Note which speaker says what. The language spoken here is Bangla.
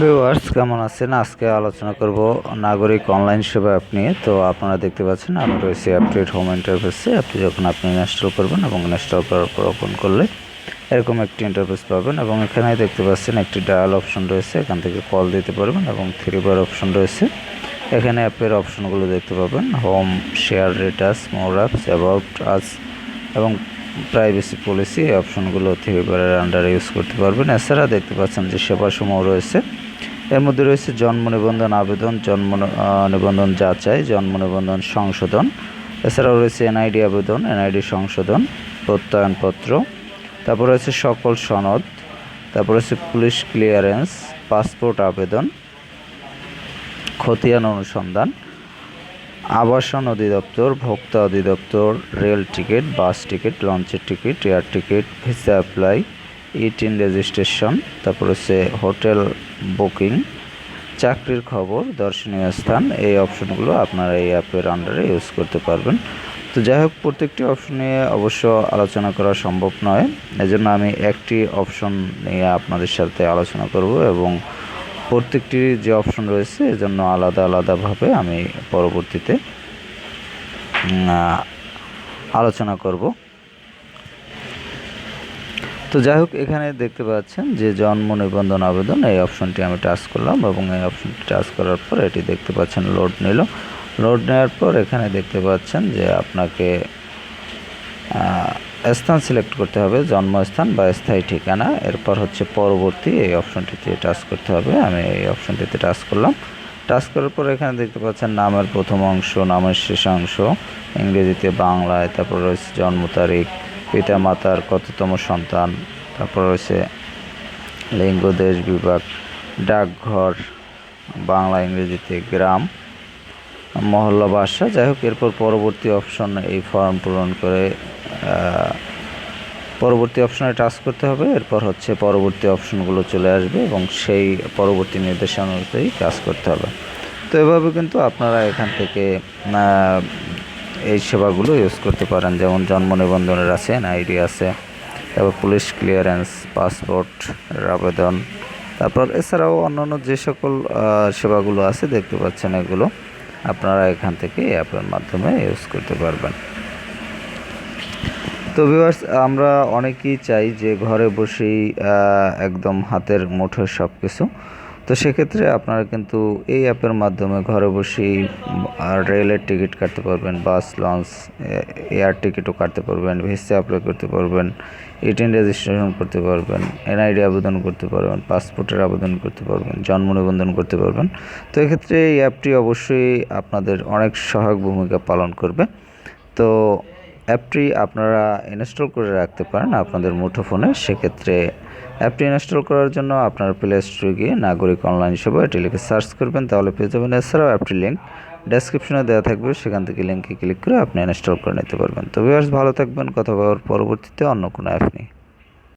Speaker 1: ভিউয়ার্স কেমন আছেন? আজকে আলোচনা করব নাগরিক অনলাইন সেবা অ্যাপ নিয়ে। তো আপনারা দেখতে পাচ্ছেন, আমি রয়েছি অ্যাপটির হোম ইন্টারফেসে অ্যাপটি যখন আপনি ইনস্টল করবেন এবং ইনস্টল করার পর ওপেন করলে এরকম একটি ইন্টারফেস পাবেন এবং এখানে দেখতে পাচ্ছেন একটি ডায়াল অপশন রয়েছে। এখান থেকে কল দিতে পারবেন এবং থ্রি বার অপশন রয়েছে। এখানে অ্যাপের অপশনগুলো দেখতে পাবেন। Home share rate us more apps about us এবং প্রাইভেসি পলিসি এই অপশনগুলো থ্রি বারের আন্ডারে ইউজ করতে পারবেন। এছাড়া দেখতে পাচ্ছেন যে সেবাসমূহ রয়েছে। এর মধ্যে রয়েছে জন্ম নিবন্ধন আবেদন, জন্ম নিবন্ধন যাচাই, জন্ম নিবন্ধন সংশোধন। এছাড়াও রয়েছে এনআইডি আবেদন, এনআইডি সংশোধন, প্রত্যয়নপত্র। তারপর রয়েছে সকল সনদ। তারপর রয়েছে পুলিশ ক্লিয়ারেন্স, পাসপোর্ট আবেদন, খতিয়ান অনুসন্ধান, আবাসন অধিদপ্তর, ভোক্তা অধিদপ্তর, রেল টিকিট, বাস টিকিট, লঞ্চের ticket, air ticket, visa apply e TIN registration তারপর হচ্ছে হোটেল বুকিং চাকরির খবর, দর্শনীয় স্থান, এই অপশনগুলো আপনারা এই অ্যাপের আন্ডারে ইউজ করতে পারবেন। তো যাই হোক, প্রত্যেকটি অপশন নিয়ে অবশ্য আলোচনা করা সম্ভব নয়। এজন্য আমি একটি অপশন নিয়ে আপনাদের সাথে আলোচনা করব এবং প্রত্যেকটি যে অপশন রয়েছে, এজন্য আলাদা আলাদাভাবে আমি পরবর্তীতে আলোচনা করব। তো যাই হোক, এখানে দেখতে পাচ্ছেন যে জন্ম নিবন্ধন আবেদন, এই অপশনটি আমি টাচ করলাম এবং এই অপশনটি টাচ করার পর এটি দেখতে পাচ্ছেন লোড নিল। লোড নেওয়ার পর এখানে দেখতে পাচ্ছেন যে আপনাকে স্থান সিলেক্ট করতে হবে, জন্মস্থান বা স্থায়ী ঠিকানা। এরপর হচ্ছে পরবর্তী এই অপশনটিতে টাচ করতে হবে। আমি এই অপশনটিতে টাচ করলাম। টাচ করার পর এখানে দেখতে পাচ্ছেন নামের প্রথম অংশ, নামের শেষ অংশ ইংরেজিতে বাংলায়, তারপর রয়েছে জন্ম তারিখ পিতা মাতার কততম সন্তান, তারপর রয়েছে লিঙ্গ, দেশ, বিভাগ, ডাকঘর, বাংলা, ইংরেজিতে গ্রাম, মহল্লা বাসা যাই হোক, এরপর পরবর্তী অপশন এই ফর্ম পূরণ করে পরবর্তী অপশনে টাচ করতে হবে। এরপর হচ্ছে পরবর্তী অপশনগুলো চলে আসবে এবং সেই পরবর্তী নির্দেশনা অনুযায়ী কাজ করতে হবে। তো এভাবে কিন্তু আপনারা এখান থেকে এই সেবাগুলো ইউজ করতে পারেন। যেমন জন্ম নিবন্ধনের আছে আইডি আছে, তারপর পুলিশ ক্লিয়ারেন্স পাসপোর্ট আবেদন। তারপর এছাড়াও অন্যান্য যে সকল সেবাগুলো আছে, দেখতে পাচ্ছেন এগুলো। আপনারা এখান থেকে অ্যাপের মাধ্যমে ইউজ করতে পারবেন। তো ভিউয়ার্স আমরা অনেকেই চাই যে ঘরে বসেই একদম হাতের মুঠোয় সব কিছু তো সেক্ষেত্রে আপনারা কিন্তু এই অ্যাপের মাধ্যমে ঘরে বসেই রেলের টিকিট কাটতে পারবেন বাস লঞ্চ এয়ার টিকিটও কাটতে পারবেন ভিসা অ্যাপ্লাই করতে পারবেন ইটিন রেজিস্ট্রেশন করতে পারবেন এনআইডি আবেদন করতে পারবেন পাসপোর্টের আবেদন করতে পারবেন, জন্ম নিবন্ধন করতে পারবেন। তো এক্ষেত্রে এই অ্যাপটি অবশ্যই আপনাদের অনেক সহায়ক ভূমিকা পালন করবে। তো অ্যাপটি আপনারা ইনস্টল করে রাখতে পারেন আপনাদের মুঠোফোনে, সেক্ষেত্রে অ্যাপটি ইনস্টল করার জন্য আপনার প্লে স্টোরে গিয়ে নাগরিক অনলাইন সেবা এটি লিখে সার্চ করবেন, তাহলে পেয়ে যাবেন। এছাড়াও অ্যাপটির লিঙ্ক ডেসক্রিপশনে দেওয়া থাকবে, সেখান থেকে লিঙ্কে ক্লিক করে আপনি ইনস্টল করে নিতে পারবেন। তো ভিউয়ার্স ভালো থাকবেন, কথা বলার পরবর্তীতে অন্য কোনো অ্যাপ নিয়ে।